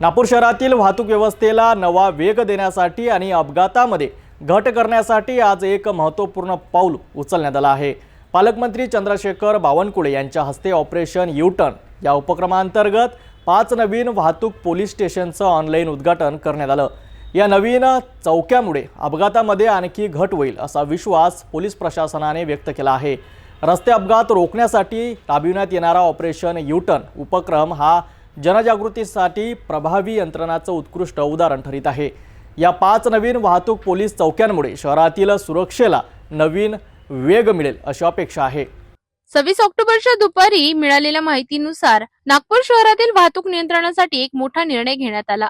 नागपूर शहरातील वाहतूक व्यवस्थेला नवा वेग देण्यासाठी आणि अपघातामध्ये घट करण्यासाठी आज एक महत्त्वपूर्ण पाऊल उचलण्यात आलं आहे. पालकमंत्री चंद्रशेखर बावनकुळे यांच्या हस्ते ऑपरेशन युटर्न या उपक्रमांतर्गत पाच नवीन वाहतूक पोलीस स्टेशनचं ऑनलाईन उद्घाटन करण्यात आलं. या नवीन चौक्यामुळे अपघातामध्ये आणखी घट होईल असा विश्वास पोलीस प्रशासनाने व्यक्त केला आहे. रस्ते अपघात रोखण्यासाठी राबविण्यात येणारा ऑपरेशन युटर्न उपक्रम हा जनजागृतीसाठी प्रभावी यंत्रणाचं उत्कृष्ट उदाहरण ठरीत आहे. या पाच नवीन वाहतूक पोलीस चौक्यांमुळे शहरातील सुरक्षेला नवीन वेग मिळेल अशी अपेक्षा आहे. सव्वीस ऑक्टोबरच्या दुपारी मिळालेल्या माहितीनुसार नागपूर शहरातील वाहतूक नियंत्रणासाठी एक मोठा निर्णय घेण्यात आला.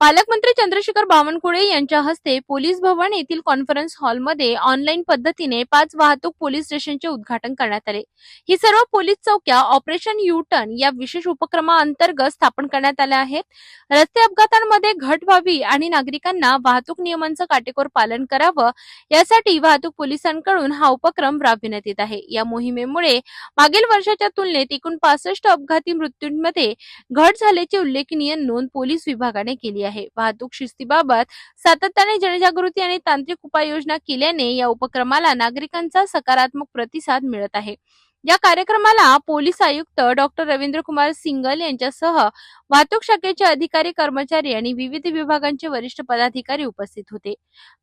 पालकमंत्री चंद्रशेखर बावनकुळे यांच्या हस्ते पोलीस भवन येथील कॉन्फरन्स हॉलमध्ये ऑनलाईन पद्धतीने पाच वाहतूक पोलीस स्टेशनचे उद्घाटन करण्यात आले. ही सर्व पोलीस चौक्या ऑपरेशन यू टर्न या विशेष उपक्रमाअंतर्गत स्थापन करण्यात आल्या आहेत. रस्ते अपघातांमध्ये घट व्हावी आणि नागरिकांना वाहतूक नियमांचं काटेकोर पालन करावं यासाठी वाहतूक पोलिसांकडून हा उपक्रम राबविण्यात येत आहे. या मोहिमेमुळे मागील वर्षाच्या तुलनेत एकूण पासष्ट अपघाती मृत्यूंमध्ये घट झाल्याची उल्लेखनीय नोंद पोलीस विभागाने केली आहे. वाहतूक शिस्तीबाबत सातत्याने जनजागृती आणि तांत्रिक उपाययोजना केल्याने या उपक्रमाला नागरिकांचा सकारात्मक प्रतिसाद मिळत आहे. या कार्यक्रमाला पोलीस आयुक्त डॉक्टर रवींद्र कुमार सिंगल यांच्यासह वाहतूक शाखेचे अधिकारी कर्मचारी आणि विविध विभागांचे वरिष्ठ पदाधिकारी उपस्थित होते.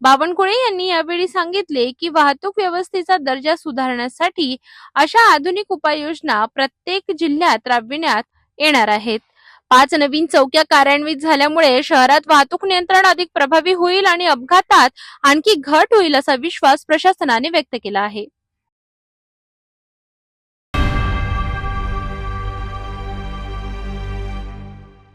बावनकुळे यांनी यावेळी सांगितले की वाहतूक व्यवस्थेचा दर्जा सुधारण्यासाठी अशा आधुनिक उपाययोजना प्रत्येक जिल्ह्यात राबविण्यात येणार आहेत. पाच नवीन चौक्या कार्यान्वित झाल्यामुळे शहरात वाहतूक नियंत्रण अधिक प्रभावी होईल आणि अपघातात आणखी घट होईल असा विश्वास प्रशासनाने व्यक्त केला आहे.